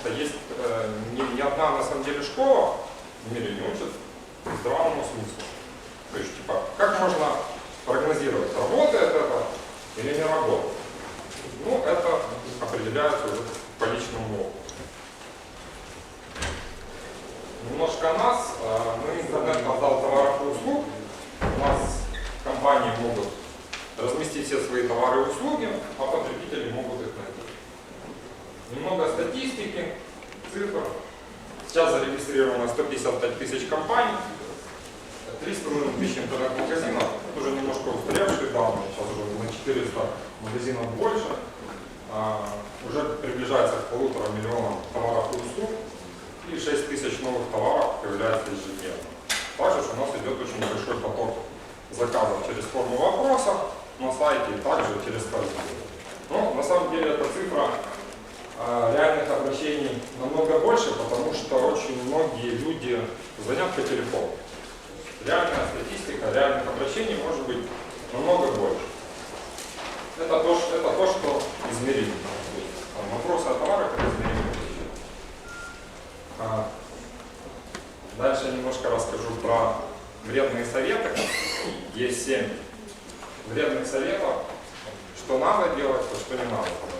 что есть э, ни, ни одна на самом деле школа в мире не учит здравому смыслу. То есть, типа, как можно прогнозировать, работает это или не работает? Ну, это определяется уже по личному опыту. Немножко о нас. Мы интернет-портал товаров и услуг. У нас компании могут разместить все свои товары и услуги, а потребители могут их найти. Немного статистики, цифр. Сейчас зарегистрировано 155 тысяч компаний, 300 тысяч интернет-магазинов, уже немножко устаревшие данные, сейчас уже на 400 магазинов больше, А, уже приближается к полутора миллионам товаров и услуг, и 6 тысяч новых товаров появляется ежедневно. Также у нас идет очень большой поток заказов через форму вопроса на сайте и также через корзину. Но на самом деле эта цифра реальных обращений намного больше, потому что очень многие люди звонят по телефону. Реальная статистика реальных обращений может быть намного больше. Это то, что, это то, что измеримо. Вопросы о товарах это измеримо. А, Дальше я немножко расскажу про вредные советы. Есть семь вредных советов, что надо делать, а что не надо делать.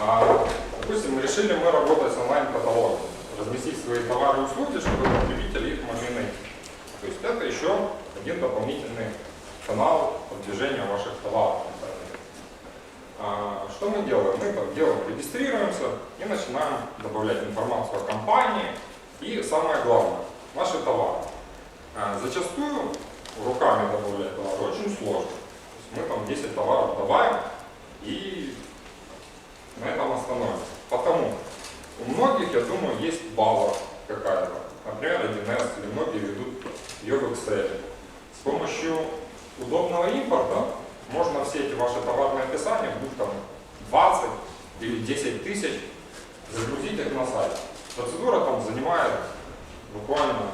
А, допустим, мы решили мы работать с онлайн-каталогом, разместить свои товары и услуги, чтобы потребители их могли найти. То есть это еще один дополнительный канал продвижения ваших товаров. А, что мы делаем? Мы это делаем, регистрируемся и начинаем добавлять информацию о компании и самое главное, ваши товары. А, зачастую руками добавлять товары очень сложно. То есть мы там 10 товаров добавим и на этом остановимся. Потому у многих, я думаю, есть база какая-то. Например, 1С или многие ведут ее в Excel. С помощью удобного импорта можно все эти ваши товарные описания, будь там 20 или 10 тысяч, загрузить их на сайт. Процедура там занимает буквально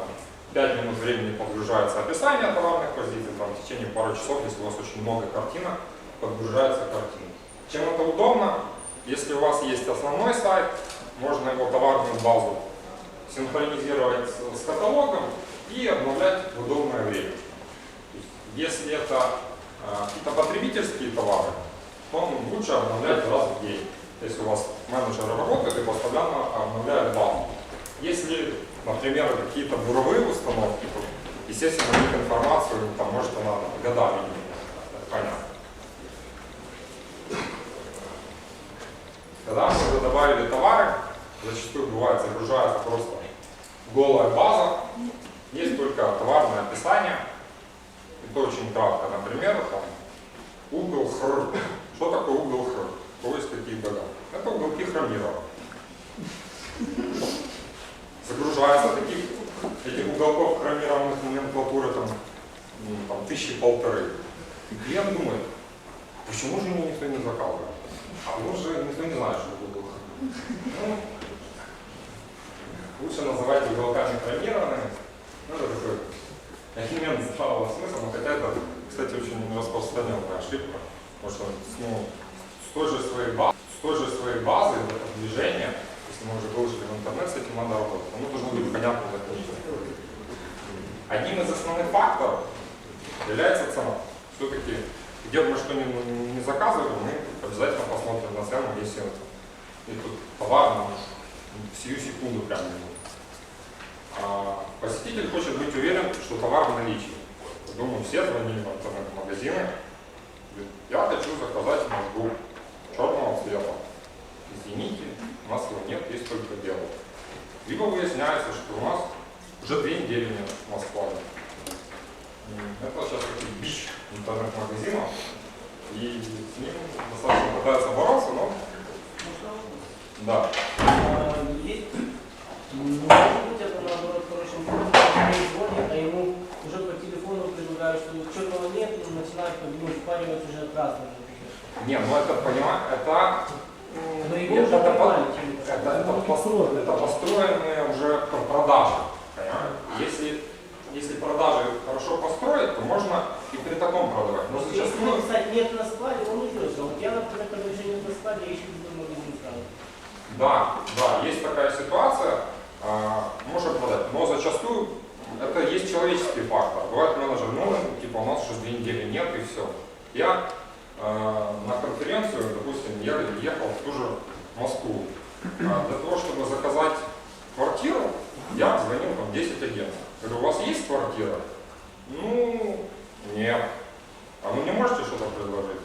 5 минут времени подгружается описание товарных позиций, там в течение пары часов, если у вас очень много картинок, подгружается картинка. Чем это удобно? Если у вас есть основной сайт, можно его товарную базу синхронизировать с, каталогом и обновлять в удобное время. Если это э, какие-то потребительские товары, то лучше обновлять раз в день. Если у вас менеджеры работают и постоянно обновляют базу. Если, например, какие-то буровые установки, то, естественно, у них информацию там может она годами. Это понятно. Когда мы уже добавили товары, зачастую бывает загружается просто голая база, есть только товарное описание, это очень кратко, например, там, угол хр. Что такое угол хр? У кого есть какие догадки? Это уголки хромирования. Загружается таких, этих уголков хромированных номенклатуры там, ну, там тысячи полторы. И клиент думает, почему же мне никто не заказывает? А он же никто не это угол хр. Ну, лучше называть уголками хромированными. Ну, это такой элемент здравого смысла, но хотя это, кстати, очень распространенная ошибка. Потому что ну, с той же своей базы, с той же своей базы это движение, если мы уже выложили в интернет, с этим надо работать. Оно должно быть понятно для пользователя. Одним из основных факторов является цена. Все-таки, где бы мы что ни, не заказывали, мы обязательно посмотрим на цену, если тут товар нам в сию секунду прям не нужен. А посетитель хочет быть уверен, что товар в наличии. Думаю, все звонили в интернет-магазины. Я хочу заказать ноутбук черного цвета. Извините, у нас его нет, есть только белый. Либо выясняется, что у нас уже две недели нет на складе. Это сейчас такой бич интернет-магазинов. И с ним достаточно пытаются бороться, но да. Есть, может быть, это наоборот хорошим звонят, а ему уже по телефону предлагают, что черного нет, и начинают ну, впаривать уже красный. Не, ну это, понимаешь, это... Но его это, это, это, Ну, сложно. это построенные уже про- продажи. Понимаешь? Если, если продажи хорошо построить, то можно и при таком продавать. Но если зачастую... Если, кстати, нет на складе, он уйдется. Вот я, например, когда уже нет на складе, я еще не думаю, магазин сразу. Да, да, есть такая ситуация, а, можно продать, но зачастую это есть человеческий фактор. Бывает менеджер, ну, типа у нас уже две недели нет и все. Я а, на конференцию, допустим, я ехал в ту же Москву. А, для того, чтобы заказать квартиру, я звонил там 10 агентов. Говорю, у вас есть квартира? Ну, нет. А вы не можете что-то предложить?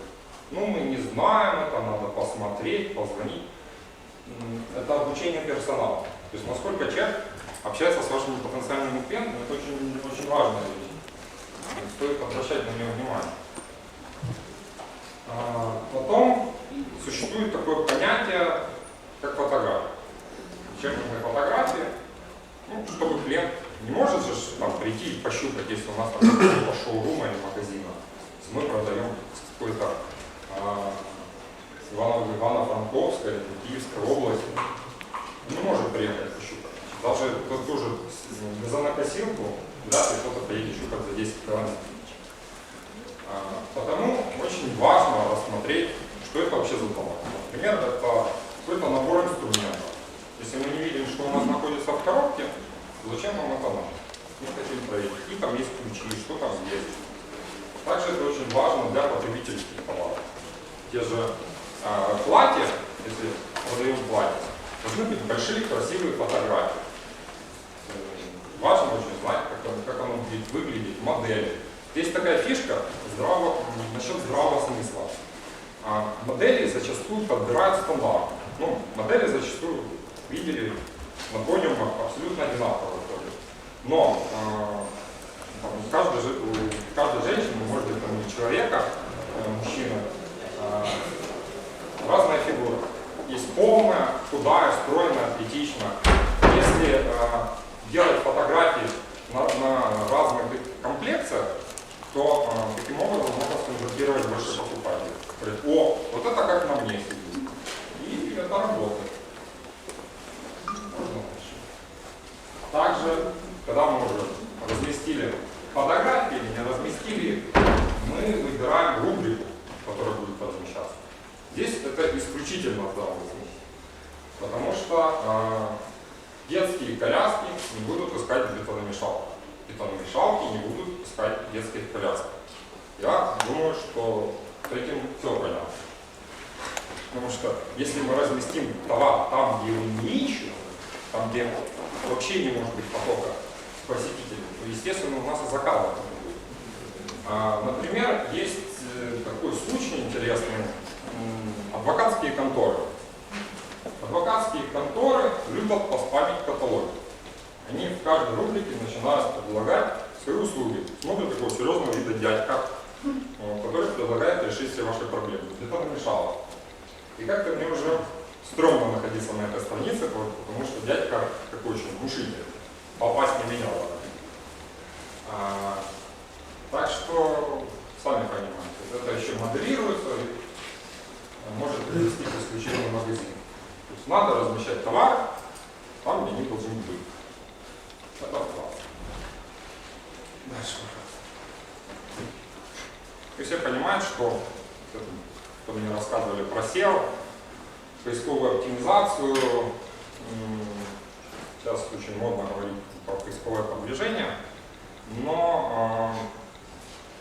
Ну, мы не знаем, это надо посмотреть, позвонить. Это обучение персонала. То есть насколько человек общается с вашими потенциальными клиентами, это очень, очень важная вещь. Стоит обращать на нее внимание. А, Потом существует такое понятие, как фотография. Чем нужны фотографии? Ну, чтобы клиент не может же там прийти и пощупать, если у нас там какого-то шоурума или магазина. Мы продаем какой-то а, Иваново Ивано-Франковской или Киевской области. Не может приехать пощупать. Даже тот тоже с- газонокосилку, да, ты кто-то поедет щупать за 10 километров. А, Потому очень важно рассмотреть, что это вообще за товар. Например, это какой-то набор инструментов. Если мы не видим, что у нас находится в коробке, то зачем нам это надо? Мы хотим проверить, какие там есть ключи, что там есть. Также это очень важно для потребительских товаров. Те же а, платья, если продаем платье, должны быть большие красивые фотографии. Э, Важно очень знать, как, как оно будет выглядеть, модели. Есть такая фишка здравого, м, насчет здравого смысла. А, модели зачастую подбирают стандарт. Ну, модели зачастую видели на подиумах абсолютно одинаково. Но а, там, у, каждой, у может быть, там, или человека, э, мужчины, а, разная фигура. Есть полная, худая, стройная, атлетичная. Если а, делать фотографии на, на разных комплекциях, то а, таким образом можно сконвертировать больше покупателей. Говорит, о, вот это как на мне сидит. И это работает. Можно дальше. Также, когда мы уже разместили фотографии, не разместили, мы выбираем рубрику, которая будет размещаться. Здесь это исключительно здравый смысл. Потому что э, детские коляски не будут искать бетономешалки. Бетономешалки не будут искать детских колясок. Я думаю, что с этим все понятно. Потому что если мы разместим товар там, где его не ищут, там, где вообще не может быть потока посетителей, то, естественно, у нас и заказов. А, Например, есть э, такой случай интересный. Адвокатские конторы. Адвокатские конторы любят поспамить каталоги. Они в каждой рубрике начинают предлагать свои услуги. Смотрят такого серьезного вида дядька, э, который предлагает решить все ваши проблемы. Это намешало. И как-то мне уже стрёмно находиться на этой странице, потому что дядька такой очень внушительный. Попасть не меня надо. А, так что, сами понимаете, это еще моделируется, и может привести к исключению магазина. То есть надо размещать товар там, где они должны быть. Это класс. Дальше, пожалуйста. И все понимают, что, кто мне рассказывали про SEO, поисковую оптимизацию, сейчас очень модно говорить про поисковое продвижение, но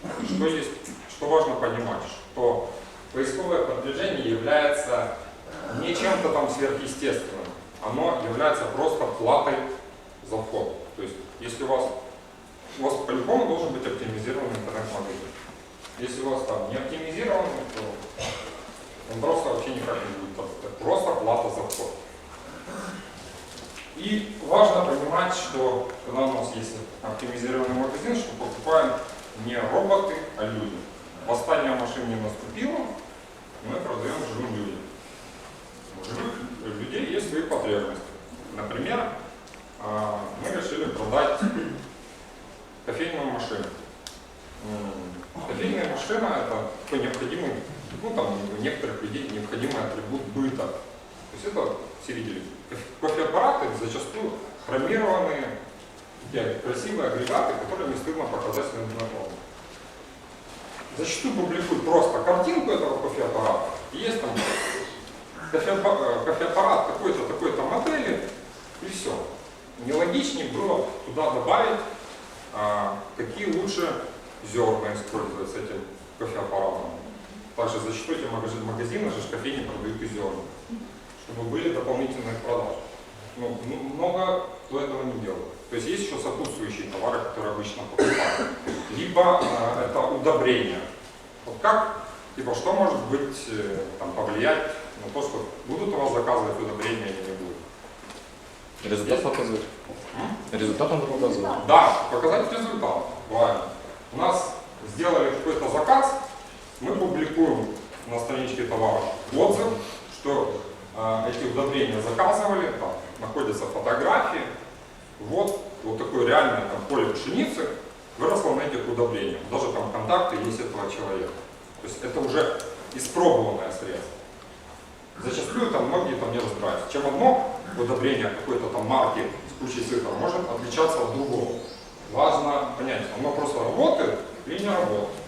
э, что есть, что важно понимать, что поисковое продвижение является не чем-то там сверхъестественным, оно является просто платой за вход. То есть, если у вас, у вас по-любому должен быть оптимизированный интернет-магазин. Если у вас там не оптимизированный, то он просто вообще никак не будет работать. Просто плата за вход. И важно понимать, что когда у нас есть оптимизированный магазин, что покупаем не роботы, а люди. Восстание машин не наступило, мы продаем живым людям. У живых людей есть свои потребности. Например, а, мы решили продать кофейную машину. Кофейная машина это такой необходимый, ну там у некоторых людей необходимый атрибут быта. То есть это все видели. Кофе- Кофеаппараты зачастую хромированные, такие красивые агрегаты, которые не стыдно показать своим знакомым. Зачастую публикуют просто картинку этого кофеаппарата. Есть там кофеаппа- кофеаппарат такой-то, такой-то модели, и все. Нелогичнее было туда добавить, а, какие лучше зерна использовать с этим кофеаппаратом. Также зачастую эти магазины, магазины же кофейни продают и зерна. чтобы были дополнительные продажи. Ну, много кто этого не делает. То есть есть еще сопутствующие товары, которые обычно покупают. Либо э, это удобрения. Вот как, типа, что может быть, э, там, повлиять на то, что будут у вас заказывать удобрения или не будут? Результат показує. Результат надо показывать. Да, показать результат. Правильно. У нас сделали какой-то заказ, мы публикуем на страничке товара отзыв, что э, эти удобрения заказывали, там находятся фотографии. Вот, вот такое реальное там, поле пшеницы выросло на этих удобрениях. Даже там контакты есть этого человека. То есть это уже испробованное средство. Зачастую там многие там не разбираются. Чем одно удобрение какой-то там марки с кучей цифр может отличаться от другого. Важно понять, оно просто работает или не работает.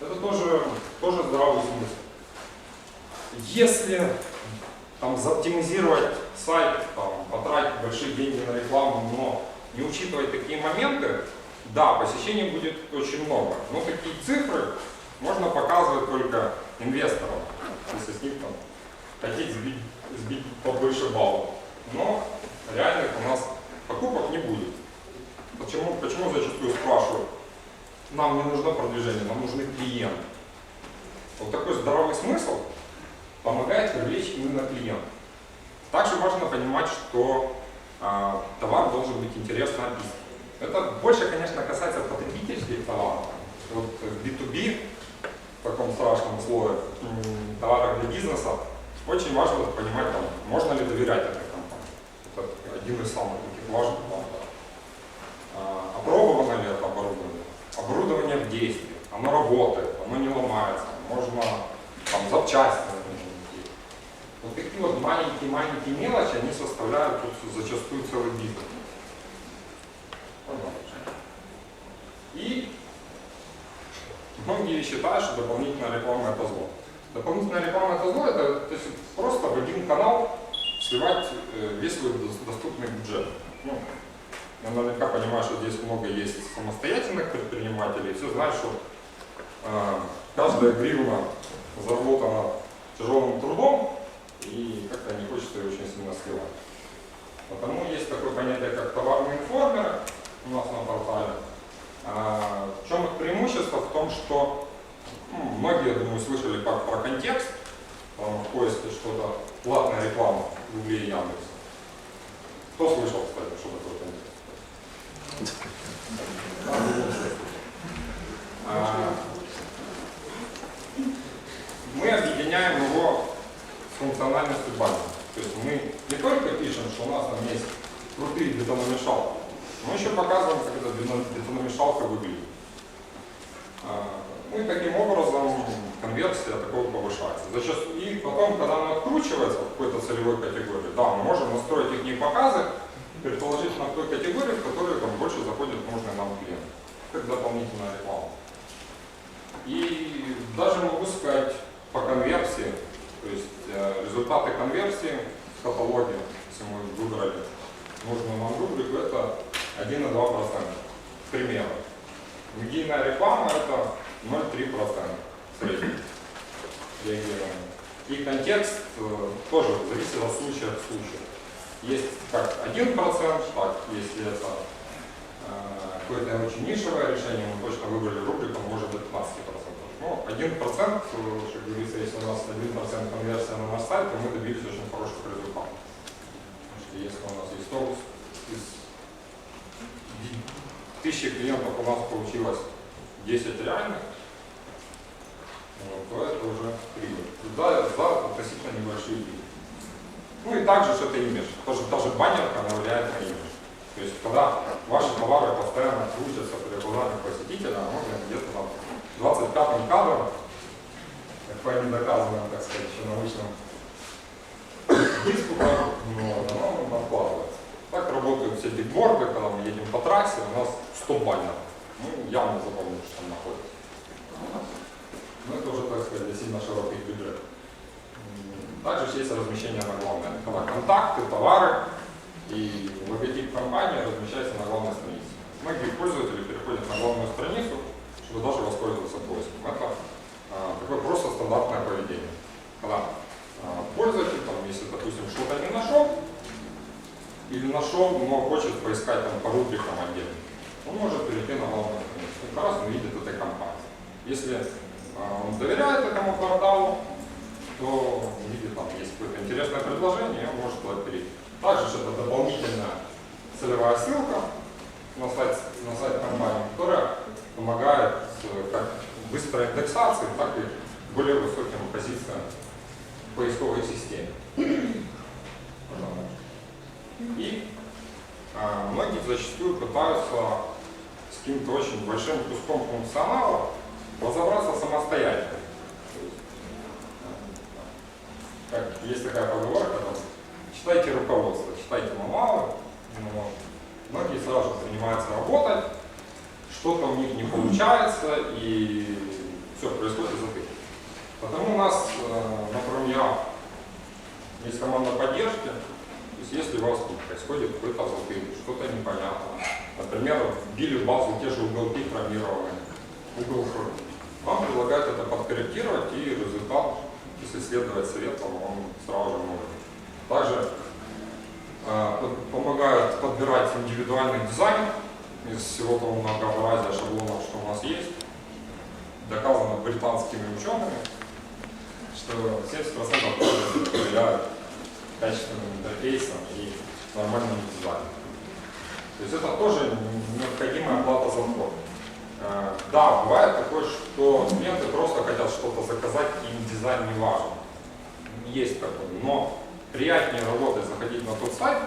Это тоже, тоже здравый смысл. Если там заоптимизировать сайт, там, потратить большие деньги на рекламу, но не учитывать такие моменты, да, посещений будет очень много. Но такие цифры можно показывать только инвесторам, если с них там хотите сбить, сбить побольше баллов. Но реальных у нас покупок не будет. Почему, почему зачастую спрашивают, нам не нужно продвижение, нам нужны клиенты. Вот такой здоровый смысл помогает привлечь именно клиентов. Также важно понимать, что а, товар должен быть интересно описан. Это больше, конечно, касается потребительских товаров. Вот в B2B, в таком страшном слове, м, товарах для бизнеса, очень важно понимать, там, можно ли доверять этой компании. Это один из самых таких важных факторов. А, Опробовано ли это оборудование? Оборудование в действии, оно работает, оно не ломается, можно там запчасти найти. Вот такие вот маленькие-маленькие мелочи, они составляют тут зачастую целый бизнес. И многие считают, что дополнительная реклама это зло. Дополнительная реклама это зло, это то есть просто в один канал сливать э, весь свой дос- доступный бюджет. Ну, я наверняка понимаю, что здесь много есть самостоятельных предпринимателей, все знают, что э, каждая гривна заработана тяжелым трудом, и как-то не хочется ее очень сильно сливать. Потому есть такое понятие, как товарные информеры у нас на портале. А, в чем их преимущество? В том, что ну, многие, я думаю, слышали как про контекст, там, в поиске что-то, платная реклама в Гугле и Яндексе. Кто слышал, кстати, что такое контекст? Мы объединяем его с функциональностью базы. То есть мы не только пишем, что у нас там есть крутые бетономешалки, мы еще показываем, как эта бетон- бетономешалка выглядит. А, и таким образом конверсия такого повышается. Зачастую, и потом, когда она откручивается в какой-то целевой категории, да, мы можем настроить их показы, предположительно в той категории, в которой там больше заходит нужный нам клиент. Как дополнительная реклама. И даже могу сказать по конверсии, то есть э, результаты конверсии в каталоге, если мы выбрали нужную нам рубрику, это 1,2%. К примеру. Медийная реклама это 0,3% в среднем реагирования. И контекст э, тоже зависит от случая к случаю. Есть как 1%, так, если это э, какое-то очень нишевое решение, мы точно выбрали рубрику, может быть 15%. Ну, 1%, э, как говорится, если у нас 1% конверсия на наш сайт, то мы добились очень хороших результатов. Потому что если у нас есть 100, из тысячи клиентов у нас получилось 10 реальных, вот, то это уже прибыль. За, за относительно небольшие деньги. Ну и также что это имидж. Тоже, даже баннерка она влияет на имидж. То есть когда ваши товары постоянно крутятся при глазах посетителя, можно где-то там 25 кадром, как по недоказанным, так сказать, еще научным диспутам, ну, оно откладывается. Так работают все бигборды, когда мы едем по трассе, у нас 100 баннеров. Ну, явно запомним, что там находится. Ну, это уже, так сказать, для сильно широких бюджетов. Также есть размещение на главной. Когда контакты, товары и логотип компании размещается на главной странице. Многие пользователи переходят на главную страницу, чтобы даже воспользоваться поиском. Это а, такое просто стандартное поведение. Когда а, пользователь, там, если это или нашел, но хочет поискать там по рубрикам отдельно, он может перейти на главную страницу. Как раз он видит этой компании. Если а, он доверяет этому порталу, то видит, там есть какое-то интересное предложение, может туда перейти. Также же это дополнительная целевая ссылка на сайт, на сайт компании, которая помогает как быстрой индексации, так и более высоким позициям в поисковой системе. И а, многие зачастую пытаются с каким-то очень большим куском функционала разобраться самостоятельно. То есть, а, Как есть такая поговорка, там, читайте руководство, читайте мануалы, но многие сразу же принимаются работать, что-то у них не получается, и все, происходит затык. Потому у нас, э, например, есть команда поддержки, то есть если у вас тут происходит какой-то затык, что-то непонятно, например, вбили в базу те же уголки хромированные, угол вам предлагают это подкорректировать, и результат, если следовать советам, он сразу же может. Также э, помогают подбирать индивидуальный дизайн из всего того многообразия шаблонов, что у нас есть. Доказано британскими учеными, что 70% пользователей проверяют качественным интерфейсом и нормальным дизайном. То есть это тоже необходимая плата за вход. Э, Да, бывает такое, что клиенты просто хотят что-то заказать, им дизайн не важен. Есть такое. Но приятнее работать, заходить на тот сайт,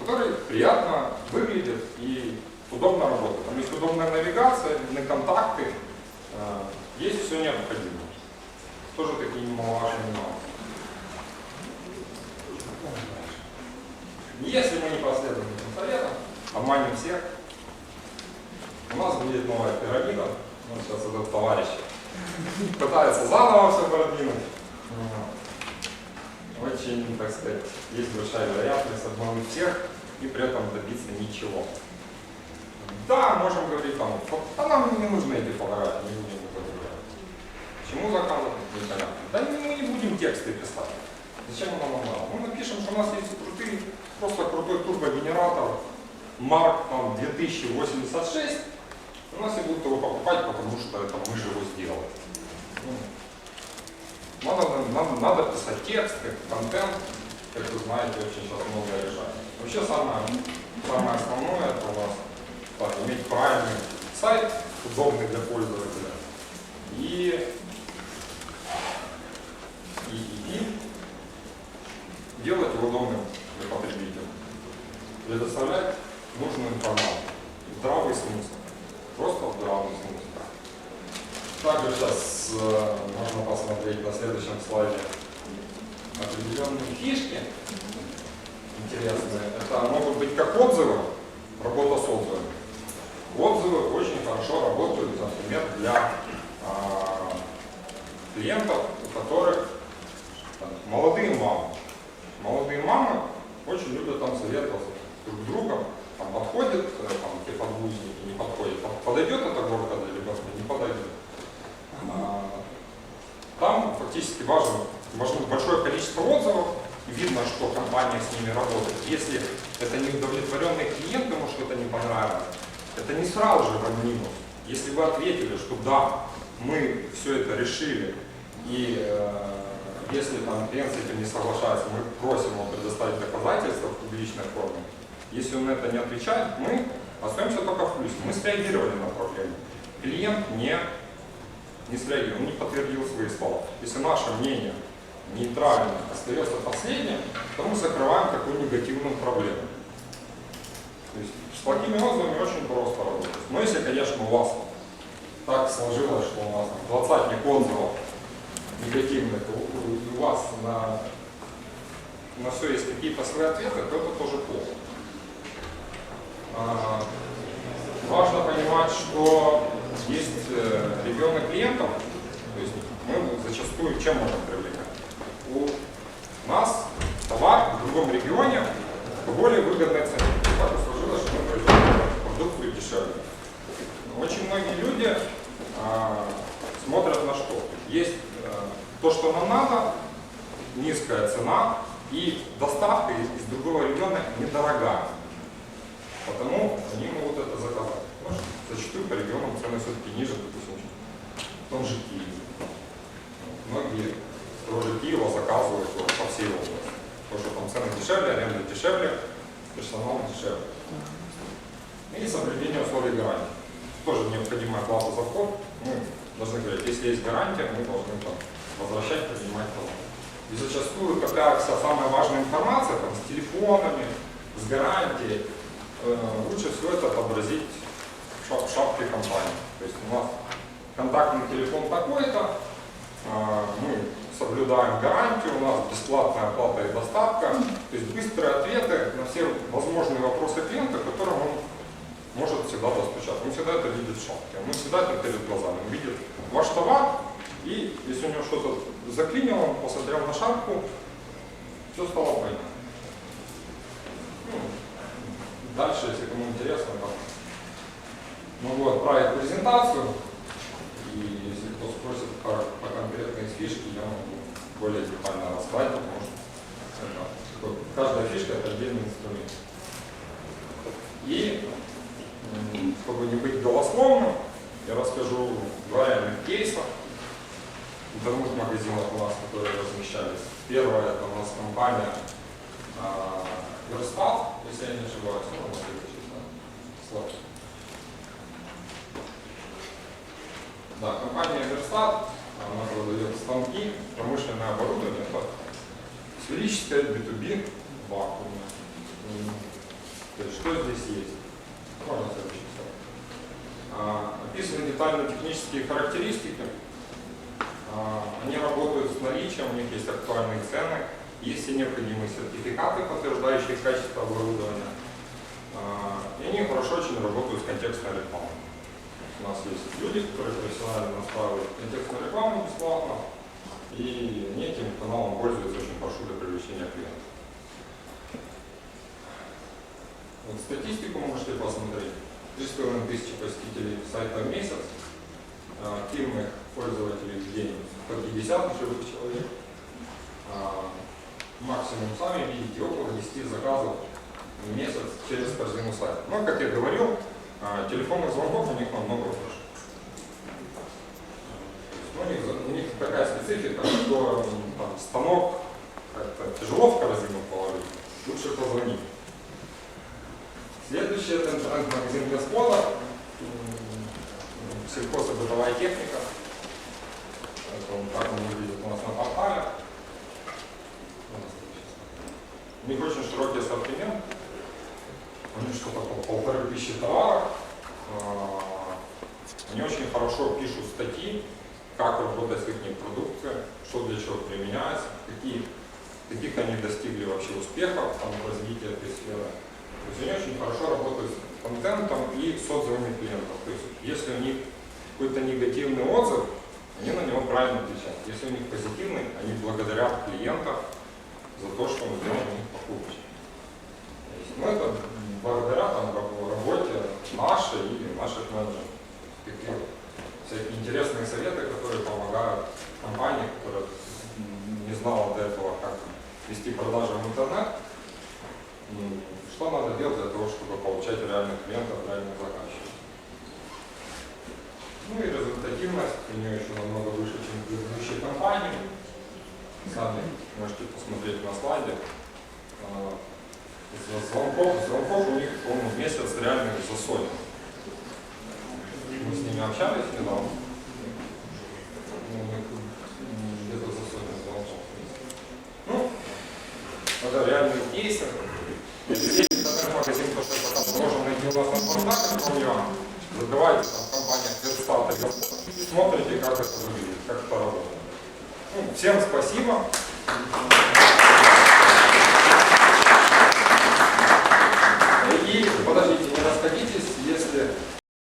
который приятно выглядит и удобно работает. Там есть удобная навигация, видны контакты, э, есть все необходимое. Тоже такие немаловажные нюансы. Если мы не последуем этим советам, обманем всех, у нас будет новая пирамида. Вот сейчас этот товарищ пытается заново все продвинуть. Очень, так сказать, есть большая вероятность обмануть всех и при этом добиться ничего. Да, можем говорить там, а нам не нужны эти фотографии, не будем их подбирать. Почему заказывать, непонятно. Да мы не будем тексты писать. Зачем нам надо? Мы напишем, что у нас есть крутый, просто крутой турбогенератор Марк там, 2086. У нас и будут его покупать, потому что это мы же его сделали. Ну, Надо, надо, надо писать тексты, контент, как вы знаете, очень сейчас многое решает. Вообще самое, самое основное это у нас так, иметь правильный сайт, удобный для пользователя. И, и, и делать его удобным для потребителя. Предоставлять нужную информацию. Здравый смысл. Просто здравый смысл. Также сейчас э, можно посмотреть на следующем слайде определенные фишки интересные. Это могут быть как отзывы, работа с отзывами. Отзывы очень хорошо работают, например, для а, клиентов, у которых там, молодые мамы. Молодые мамы очень любят там советоваться друг с другом, там подходит, э, там, те подгузники, не подходит, Под- подойдет эта горка для ребенка, не подойдет. А, Там фактически важно, важно большое количество отзывов, видно, что компания с ними работает. Если это неудовлетворенный клиент, ему что-то не понравилось, это не сразу же вам минус. Если вы ответили, что да, мы все это решили, и э, если там клиент с этим не соглашается, мы просим его предоставить доказательства в публичной форме. Если он на это не отвечает, мы остаемся только в плюсе. Мы среагировали на проблему. Клиент не, не среагировал, не подтвердил свои слова. Если наше мнение нейтрально остается последним, то мы закрываем такую негативную проблему. То есть с плохими отзывами очень просто работать. Но если, конечно, у вас так сложилось, что у нас двадцатник отзывов негативных, у вас на, на все есть какие-то свои ответы, то это тоже плохо. А, важно понимать, что есть э, регионы клиентов, то есть мы зачастую чем можем привлекать? У нас товар в другом регионе по более выгодной цене. Так и сложилось, что мы производим продукцию дешевле. Очень многие люди а, смотрят на что? Есть э, то, что нам надо, низкая цена, И доставка из из другого региона недорогая. Потому они могут это заказать. Потому что зачастую по регионам цены все-таки ниже, допустим, в том же Киеве. Многие тоже Киева заказывают вот по всей области. Потому что там цены дешевле, аренда дешевле, персонал дешевле. И соблюдение условий гарантии. Тоже необходимая плата за вход. Мы должны говорить, если есть гарантия, мы должны там возвращать, принимать товар. И зачастую, когда вся самая важная информация, там, с телефонами, с гарантией, лучше всего это отобразить в ша- в шапке компании. То есть у нас контактный телефон такой-то, а, мы соблюдаем гарантию, у нас бесплатная оплата и доставка, то есть быстрые ответы на все возможные вопросы клиента, которым он может всегда достучаться. Он всегда это видит в шапке, он всегда это перед глазами. Он видит ваш товар, и если у него что-то заклинило, он посмотрел на шапку, все стало понятно. Ну, дальше, если кому интересно, там, могу отправить презентацию, и если кто спросит по, по конкретной фишке, я могу более детально рассказать, потому что это каждая фишка это отдельный инструмент. И чтобы не быть голословным, я расскажу два реальных кейса интернет-магазинов у нас, которые размещались. Первое это у нас компания Верстат, если я не ошибаюсь, ну, может быть. Да, компания Верстат, она продает станки, промышленное оборудование, это сферическое B2B вакуумное. То есть что здесь есть? Можно следующий слайд. Описаны детально технические характеристики. А, Они работают с наличием, у них есть актуальные цены, есть все необходимые сертификаты, подтверждающие качество оборудования. А, И они хорошо очень работают с контекстной рекламой. У нас есть люди, которые профессионально настраивают контекстную рекламу бесплатно, и они этим каналом пользуются очень хорошо для привлечения клиентов. Вот статистику можете посмотреть. 3,5 тысячи посетителей сайта в месяц, активных пользователей в день по 50 живых человек. Максимум сами видите около 10 заказов в месяц через корзину сайта. Но, как я говорил, а, телефонных звонков у них намного больше. Ну, У них, у них такая специфика, что там, станок как-то тяжело в корзину положить, лучше позвонить. Следующий это интернет-магазин Господа, м, сельхозобытовая техника. Это так он выглядит у нас на портале. У них очень широкий ассортимент. У них что-то пол- полторы тысячи товаров. А, Они очень хорошо пишут статьи, как работать с их продукцией, что для чего применяется, какие, каких они достигли вообще успехов там, в развитии этой сферы. То есть они очень хорошо работают с контентом и с отзывами клиентов. То есть если у них какой-то негативный отзыв, они на него правильно отвечают. Если у них позитивный, они благодарят клиента за то, что он сделал у них. То есть, Ну, это благодаря там, раб- работе нашей или наших менеджеров. Такие всякие интересные советы, которые помогают компании, которая не знала до этого, как вести продажи в интернет, что надо делать для того, чтобы получать реальных клиентов, реальных заказчиков. Ну и результативность у нее еще намного выше, чем в предыдущей компании. Сами можете посмотреть на слайде. А, Звонков, звонков у них, по-моему, в месяц реальных за сотню. Мы с ними общались недавно. Ну, где-то за сотню звонков. Ну, это реальные кейсы. Если интернет-магазин, то, что пока можно найти у нас на кроме Забивайте там в компаниях Верстат смотрите, как это выглядит, как это работает. Всем спасибо.